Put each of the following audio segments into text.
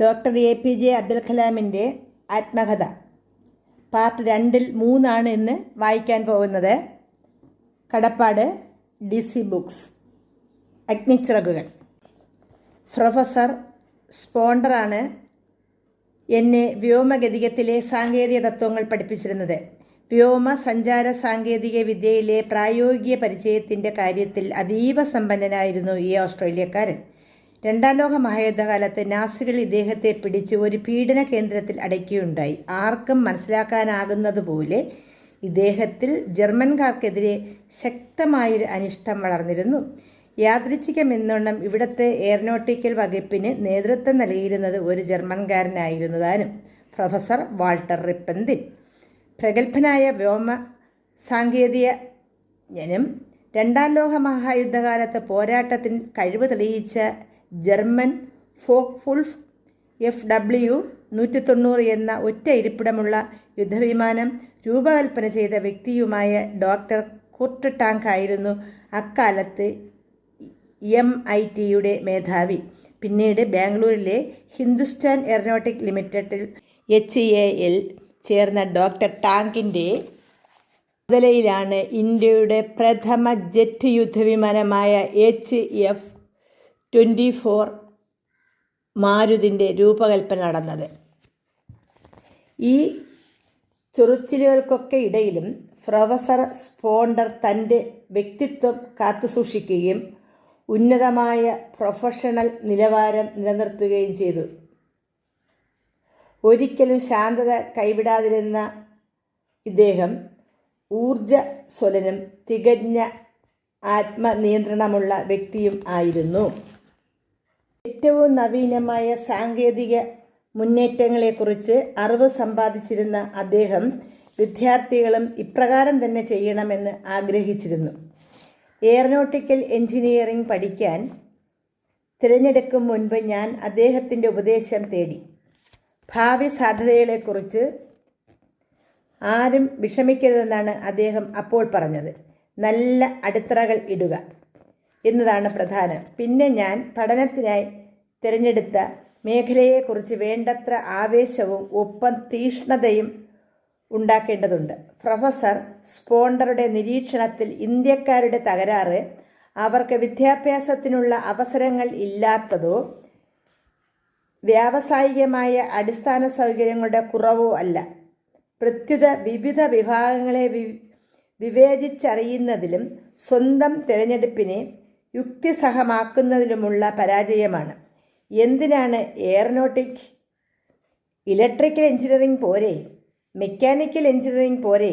Doctor A P J Abdul കലാമിന്റെ ആത്മകഥ. Part രണ്ടിൽ മൂന്നാണ് ഇന്ന് വായിക്കാൻ പോകുന്നത്. കടപ്പാട് D C books. Agnichirakukal. Professor സ്പോണ്ടറാണ് എന്നെ വ്യോമഗതികത്തിലെ സാങ്കേതിക തത്വങ്ങൾ പഠിപ്പിച്ചിരുന്നത്. വ്യോമ സഞ്ചാര സാങ്കേതിക വിദ്യയിലെ പ്രായോഗിക പരിചയത്തിന്റെ കാര്യത്തിൽ അതീവ സമ്പന്നനായിരുന്നു ഈ ഓസ്ട്രേലിയക്കാരൻ. രണ്ടാം ലോക മഹായുദ്ധകാലത്ത് നാസികൾ ഇദ്ദേഹത്തെ പിടിച്ച് ഒരു പീഡന കേന്ദ്രത്തിൽ അടയ്ക്കുകയുണ്ടായി. ആർക്കും മനസ്സിലാക്കാനാകുന്നതുപോലെ ഇദ്ദേഹത്തിൽ ജർമ്മൻകാർക്കെതിരെ ശക്തമായൊരു അനിഷ്ടം വളർന്നിരുന്നു. യാദൃച്ഛികമെന്നോണം ഇവിടുത്തെ എയറോനോട്ടിക്കൽ വകുപ്പിന് നേതൃത്വം നൽകിയിരുന്നത് ഒരു ജർമ്മൻകാരനായിരുന്നതാനും പ്രൊഫസർ വാൾട്ടർ റിപ്പന്തിൻ. പ്രഗത്ഭനായ വ്യോമ സാങ്കേതികനും രണ്ടാം ലോക മഹായുദ്ധകാലത്ത് പോരാട്ടത്തിൽ കഴിവ് തെളിയിച്ച German Focke Wulf F W നൂറ്റി തൊണ്ണൂറ് എന്ന ഒറ്റ ഇരിപ്പിടമുള്ള യുദ്ധവിമാനം രൂപകൽപ്പന ചെയ്ത വ്യക്തിയുമായ ഡോക്ടർ കുർട്ട് ടാങ്ക് ആയിരുന്നു അക്കാലത്ത് എം ഐ ടിയുടെ മേധാവി. പിന്നീട് ബാംഗ്ലൂരിലെ ഹിന്ദുസ്ഥാൻ എയറോനോട്ടിക് ലിമിറ്റഡിൽ എച്ച് എ എൽ ചേർന്ന ഡോക്ടർ ടാങ്കിന്റെ മുതലയിലാണ് ഇന്ത്യയുടെ പ്രഥമ ജെറ്റ് യുദ്ധവിമാനമായ എച്ച് എഫ് ട്വന്റി ഫോർ മാരുതിന്റെ രൂപകൽപ്പന നടന്നത്. ഈ ചൊറിച്ചിലുകൾക്കൊക്കെ ഇടയിലും പ്രൊഫസർ സ്പോണ്ടർ തന്റെ വ്യക്തിത്വം കാത്തുസൂക്ഷിക്കുകയും ഉന്നതമായ പ്രൊഫഷണൽ നിലവാരം നിലനിർത്തുകയും ചെയ്തു. ഒരിക്കലും ശാന്തത കൈവിടാതിരുന്ന ഇദ്ദേഹം ഊർജസ്വലനും തികഞ്ഞ ആത്മനിയന്ത്രണമുള്ള വ്യക്തിയും ആയിരുന്നു. ഏറ്റവും നവീനമായ സാങ്കേതിക മുന്നേറ്റങ്ങളെക്കുറിച്ച് അറിവ് സമ്പാദിച്ചിരുന്ന അദ്ദേഹം വിദ്യാർത്ഥികളും ഇപ്രകാരം തന്നെ ചെയ്യണമെന്ന് ആഗ്രഹിച്ചിരുന്നു. എയറോനോട്ടിക്കൽ എഞ്ചിനീയറിംഗ് പഠിക്കാൻ തിരഞ്ഞെടുക്കും മുൻപ് ഞാൻ അദ്ദേഹത്തിന്റെ ഉപദേശം തേടി. ഭാവി സാധ്യതകളെക്കുറിച്ച് ആരും വിഷമിക്കരുതെന്നാണ് അദ്ദേഹം അപ്പോൾ പറഞ്ഞത്. നല്ല അടിത്തറകൾ ഇടുക. എന്നതാണ് പ്രധാനം. പിന്നെ ഞാൻ പഠനത്തിനായി തിരഞ്ഞെടുത്ത മേഖലയെക്കുറിച്ച് വേണ്ടത്ര ആവേശവും ഒപ്പം തീഷ്ണതയും ഉണ്ടാക്കേണ്ടതുണ്ട്. പ്രൊഫസർ സ്പോണ്ടറുടെ നിരീക്ഷണത്തിൽ ഇന്ത്യക്കാരുടെ തകരാറ് അവർക്ക് വിദ്യാഭ്യാസത്തിനുള്ള അവസരങ്ങൾ ഇല്ലാത്തതോ വ്യാവസായികമായ അടിസ്ഥാന സൗകര്യങ്ങളുടെ കുറവോ അല്ല. പ്രത്യുത വിവിധ വിഭാഗങ്ങളെ വിവേചിച്ചറിയുന്നതിലും സ്വന്തം തിരഞ്ഞെടുപ്പിനെ യുക്തിസഹമാക്കുന്നതിലുമുള്ള പരാജയമാണ്. എന്തിനാണ് എയറോനോട്ടിക് ഇലക്ട്രിക്കൽ എഞ്ചിനീയറിംഗ് പോരെ മെക്കാനിക്കൽ എഞ്ചിനീയറിംഗ് പോരെ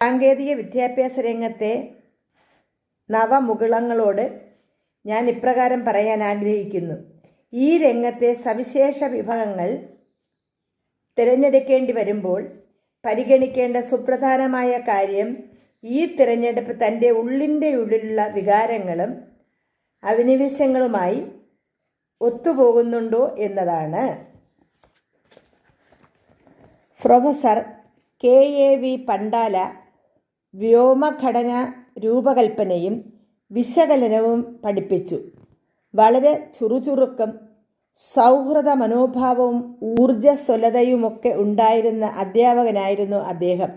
സാങ്കേതിക വിദ്യാഭ്യാസ രംഗത്തെ നവമുകുളങ്ങളോട് ഞാൻ ഇപ്രകാരം പറയാൻ ആഗ്രഹിക്കുന്നു. ഈ രംഗത്തെ സവിശേഷ വിഭാഗങ്ങൾ തിരഞ്ഞെടുക്കേണ്ടി വരുമ്പോൾ പരിഗണിക്കേണ്ട സുപ്രധാനമായ കാര്യം ഈ തിരഞ്ഞെടുപ്പ് തന്റെ ഉള്ളിന്റെ ഉള്ളിലുള്ള വികാരങ്ങളും അഭിനിവേശങ്ങളുമായി ഒത്തുപോകുന്നുണ്ടോ എന്നതാണ്. Professor K A V Pandalai വ്യോമഘടന രൂപകൽപ്പനയും വിശകലനവും പഠിപ്പിച്ചു. വളരെ ചുറുചുറുക്കും സൗഹൃദ മനോഭാവവും ഊർജസ്വലതയുമൊക്കെ ഉണ്ടായിരുന്ന അധ്യാപകനായിരുന്നു അദ്ദേഹം.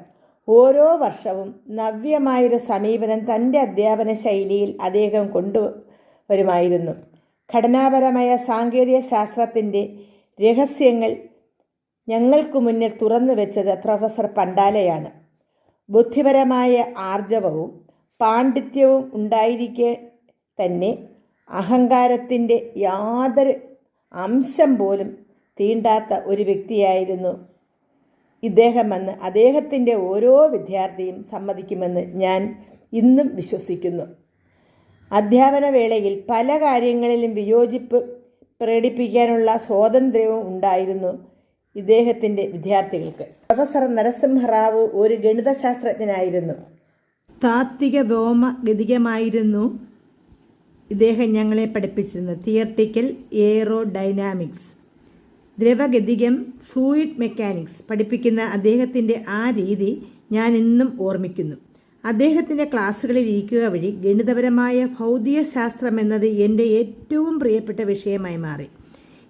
ഓരോ വർഷവും നവ്യമായൊരു സമീപനം തന്റെ അധ്യാപന ശൈലിയിൽ അദ്ദേഹം കൊണ്ടുവരുമായിരുന്നു ഘടനാപരമായ സാങ്കേതിക ശാസ്ത്രത്തിന്റെ രഹസ്യങ്ങൾ ഞങ്ങൾക്ക് മുന്നിൽ തുറന്നു വെച്ചത് പ്രൊഫസർ പണ്ടാലയാണ്. ബുദ്ധിപരമായ ആർജവവും പാണ്ഡിത്യവും ഉണ്ടായിരിക്കെ തന്നെ അഹങ്കാരത്തിന്റെ യാതൊരു അംശം പോലും തീണ്ടാത്ത ഒരു വ്യക്തിയായിരുന്നു ഇദ്ദേഹമെന്ന് അദ്ദേഹത്തിന്റെ ഓരോ വിദ്യാർത്ഥിയും സമ്മതിക്കുമെന്ന് ഞാൻ ഇന്നും വിശ്വസിക്കുന്നു. അധ്യാപന വേളയിൽ പല കാര്യങ്ങളിലും വിയോജിപ്പ് പ്രകടിപ്പിക്കാനുള്ള സ്വാതന്ത്ര്യവും ഉണ്ടായിരുന്നു ഇദ്ദേഹത്തിന്റെ വിദ്യാർത്ഥികൾക്ക്. പ്രൊഫസർ നരസിംഹറാവു ഒരു ഗണിതശാസ്ത്രജ്ഞനായിരുന്നു. താത്വിക വ്യോമ ഗതികമായിരുന്നു ഇദ്ദേഹം ഞങ്ങളെ പഠിപ്പിച്ചിരുന്നത്. തിയർട്ടിക്കൽ എയറോ ഡൈനാമിക്സ് ദ്രവഗതികം ഫ്ലൂയിഡ് മെക്കാനിക്സ് പഠിപ്പിക്കുന്ന അദ്ദേഹത്തിന്റെ ആ രീതി ഞാൻ ഇന്നും ഓർമ്മിക്കുന്നു. അദ്ദേഹത്തിന്റെ ക്ലാസ്സുകളിൽ ഇരിക്കുക വഴി ഗണിതപരമായ ഭൗതിക ശാസ്ത്രം എന്നത് എന്റെ ഏറ്റവും പ്രിയപ്പെട്ട വിഷയമായി മാറി.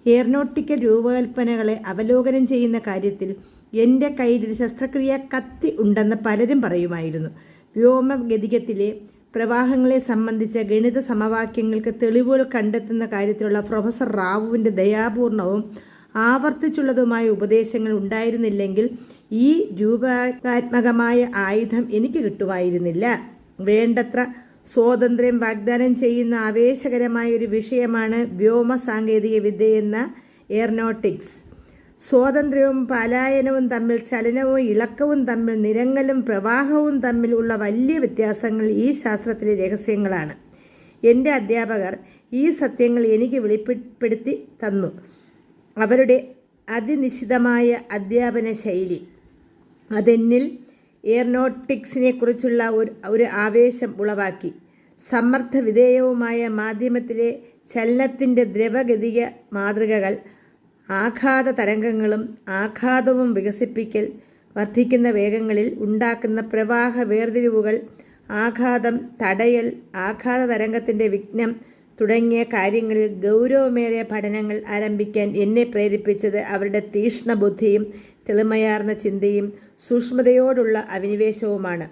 എയർനോട്ടിക്കൽ രൂപകൽപ്പനകളെ അവലോകനം ചെയ്യുന്ന കാര്യത്തിൽ എന്റെ കയ്യിൽ ഒരു ശസ്ത്രക്രിയ കത്തി ഉണ്ടെന്ന് പലരും പറയുമായിരുന്നു. വ്യോമഗതികത്തിലെ പ്രവാഹങ്ങളെ സംബന്ധിച്ച ഗണിത സമവാക്യങ്ങൾക്ക് തെളിവുകൾ കണ്ടെത്തുന്ന കാര്യത്തിലുള്ള പ്രൊഫസർ റാവുവിന്റെ ദയാപൂർണവും ആവർത്തിച്ചുള്ളതുമായ ഉപദേശങ്ങൾ ഉണ്ടായിരുന്നില്ലെങ്കിൽ ഈ രൂപകാത്മകമായ ആയുധം എനിക്ക് കിട്ടുമായിരുന്നില്ല വേണ്ടത്ര സ്വാതന്ത്ര്യം വാഗ്ദാനം ചെയ്യുന്ന ആവേശകരമായ ഒരു വിഷയമാണ് വ്യോമ സാങ്കേതിക വിദ്യ എന്ന എയർനോട്ടിക്സ്. സ്വാതന്ത്ര്യവും പലായനവും തമ്മിൽ ചലനവും ഇളക്കവും തമ്മിൽ നിരങ്ങലും പ്രവാഹവും തമ്മിൽ ഉള്ള വലിയ വ്യത്യാസങ്ങൾ ഈ ശാസ്ത്രത്തിലെ രഹസ്യങ്ങളാണ്. എന്റെ അധ്യാപകർ ഈ സത്യങ്ങൾ എനിക്ക് വെളിപ്പെടുത്തി തന്നു. അവരുടെ അതിനിശ്ചിതമായ അധ്യാപന ശൈലി അതെന്നിൽ എയർനോട്ടിക്സിനെ കുറിച്ചുള്ള ഒരു ഒരു ആവേശം ഉളവാക്കി. സമ്മർദ്ദ വിധേയവുമായ മാധ്യമത്തിലെ ചലനത്തിന്റെ ദ്രവഗതിക മാതൃകകൾ ആഘാത തരംഗങ്ങളും ആഘാതവും വികസിപ്പിക്കൽ വർദ്ധിക്കുന്ന വേഗങ്ങളിൽ ഉണ്ടാക്കുന്ന പ്രവാഹ വേർതിരിവുകൾ ആഘാതം തടയൽ ആഘാത തരംഗത്തിന്റെ വിഘ്നം തുടങ്ങിയ കാര്യങ്ങളിൽ ഗൗരവമേറിയ പഠനങ്ങൾ ആരംഭിക്കാൻ എന്നെ പ്രേരിപ്പിച്ചത് അവരുടെ തീക്ഷ്ണ ബുദ്ധിയും തെളിമയാർന്ന ചിന്തയും സൂക്ഷ്മതയോടുള്ള അഭിനിവേശവുമാണ്.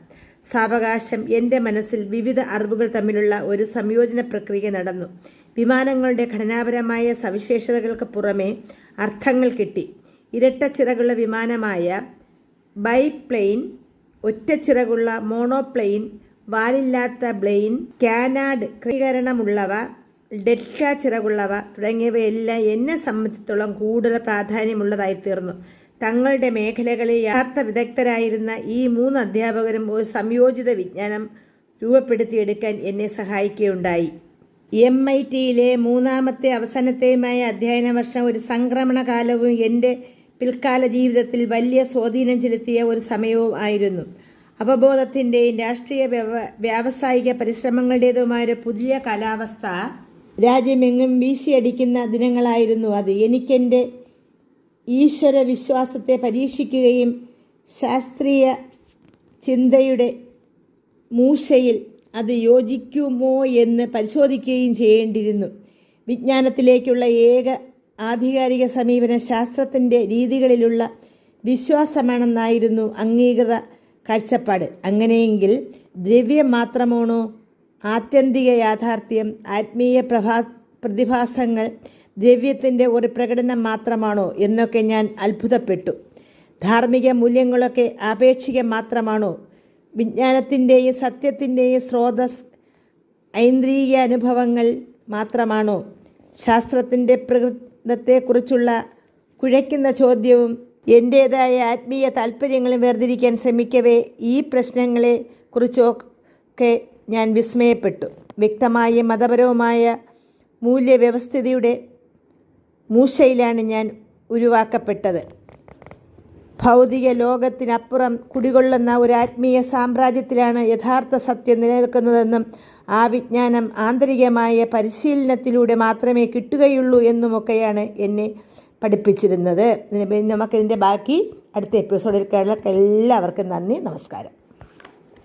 സാവകാശം എന്റെ മനസ്സിൽ വിവിധ അറിവുകൾ തമ്മിലുള്ള ഒരു സംയോജന പ്രക്രിയ നടന്നു. വിമാനങ്ങളുടെ ഘടനാപരമായ സവിശേഷതകൾക്ക് പുറമെ അർത്ഥങ്ങൾ കിട്ടി. ഇരട്ട ചിറകുള്ള വിമാനമായ ബൈപ്ലെയിൻ ഒറ്റച്ചിറകുള്ള മോണോപ്ലെയിൻ വാലില്ലാത്ത ബ്ലെയിൻ കാനാഡ് ക്രമീകരണമുള്ളവ ഡെൽറ്റ ചിറകുള്ളവ തുടങ്ങിയവയെല്ലാം എന്നെ സംബന്ധിച്ചിടത്തോളം കൂടുതൽ പ്രാധാന്യമുള്ളതായി തീർന്നു തങ്ങളുടെ മേഖലകളിൽ യഥാർത്ഥ വിദഗ്ധരായിരുന്ന ഈ മൂന്ന് അധ്യാപകരും ഒരു സംയോജിത വിജ്ഞാനം രൂപപ്പെടുത്തിയെടുക്കാൻ എന്നെ സഹായിക്കുകയുണ്ടായി. എം ഐ ടിയിലെ മൂന്നാമത്തെ അവസാനത്തെയുമായ അധ്യയന വർഷം ഒരു സംക്രമണ കാലവും എന്റെ പിൽക്കാല ജീവിതത്തിൽ വലിയ സ്വാധീനം ചെലുത്തിയ ഒരു സമയവും ആയിരുന്നു. അവബോധത്തിന്റെയും രാഷ്ട്രീയ വ്യവ വ്യാവസായിക പരിശ്രമങ്ങളുടേതുമായ പുതിയ കാലാവസ്ഥ രാജ്യമെങ്ങും വീശിയടിക്കുന്ന ദിനങ്ങളായിരുന്നു അത്. എനിക്കെന്റെ ഈശ്വര വിശ്വാസത്തെ പരീക്ഷിക്കുകയും ശാസ്ത്രീയ ചിന്തയുടെ മൂശയിൽ അത് യോജിക്കുമോ എന്ന് പരിശോധിക്കുകയും ചെയ്യേണ്ടിയിരുന്നു. വിജ്ഞാനത്തിലേക്കുള്ള ഏക ആധികാരിക സമീപനം ശാസ്ത്രത്തിന്റെ രീതികളിലുള്ള വിശ്വാസമാണെന്നായിരുന്നു അംഗീകൃത കാഴ്ചപ്പാട്. അങ്ങനെയെങ്കിൽ ദ്രവ്യം മാത്രമാണോ ആത്യന്തിക യാഥാർത്ഥ്യം? ആത്മീയ പ്രഭാ പ്രതിഭാസങ്ങൾ ദ്രവ്യത്തിന്റെ ഒരു പ്രകടനം മാത്രമാണോ എന്നൊക്കെ ഞാൻ അത്ഭുതപ്പെട്ടു. ധാർമ്മിക മൂല്യങ്ങളൊക്കെ ആപേക്ഷികം മാത്രമാണോ? വിജ്ഞാനത്തിന്റെയും സത്യത്തിന്റെയും സ്രോതസ് ഐന്ദ്രിയ അനുഭവങ്ങൾ മാത്രമാണോ? ശാസ്ത്രത്തിന്റെ പ്രകൃതത്തെക്കുറിച്ചുള്ള കുഴയ്ക്കുന്ന ചോദ്യവും എന്റേതായ ആത്മീയ താല്പര്യങ്ങളും വേർതിരിക്കാൻ ശ്രമിക്കവേ ഈ പ്രശ്നങ്ങളെ കുറിച്ചൊക്കെ ഞാൻ വിസ്മയപ്പെട്ടു. വ്യക്തമായ മതപരവുമായ മൂല്യവ്യവസ്ഥിതിയുടെ മൂശയിലാണ് ഞാൻ ഉരുവാക്കപ്പെട്ടത്. ഭൗതിക ലോകത്തിനപ്പുറം കുടികൊള്ളുന്ന ഒരു ആത്മീയ സാമ്രാജ്യത്തിലാണ് യഥാർത്ഥ സത്യം നിലനിൽക്കുന്നതെന്നും ആ വിജ്ഞാനം ആന്തരികമായ പരിശീലനത്തിലൂടെ മാത്രമേ കിട്ടുകയുള്ളൂ എന്നുമൊക്കെയാണ് എന്നെ പഠിപ്പിച്ചിരുന്നത്. നമുക്കിതിന്റെ ബാക്കി അടുത്ത എപ്പിസോഡിൽ കേരളക്കെല്ലാവർക്കും എല്ലാവർക്കും നന്ദി നമസ്കാരം.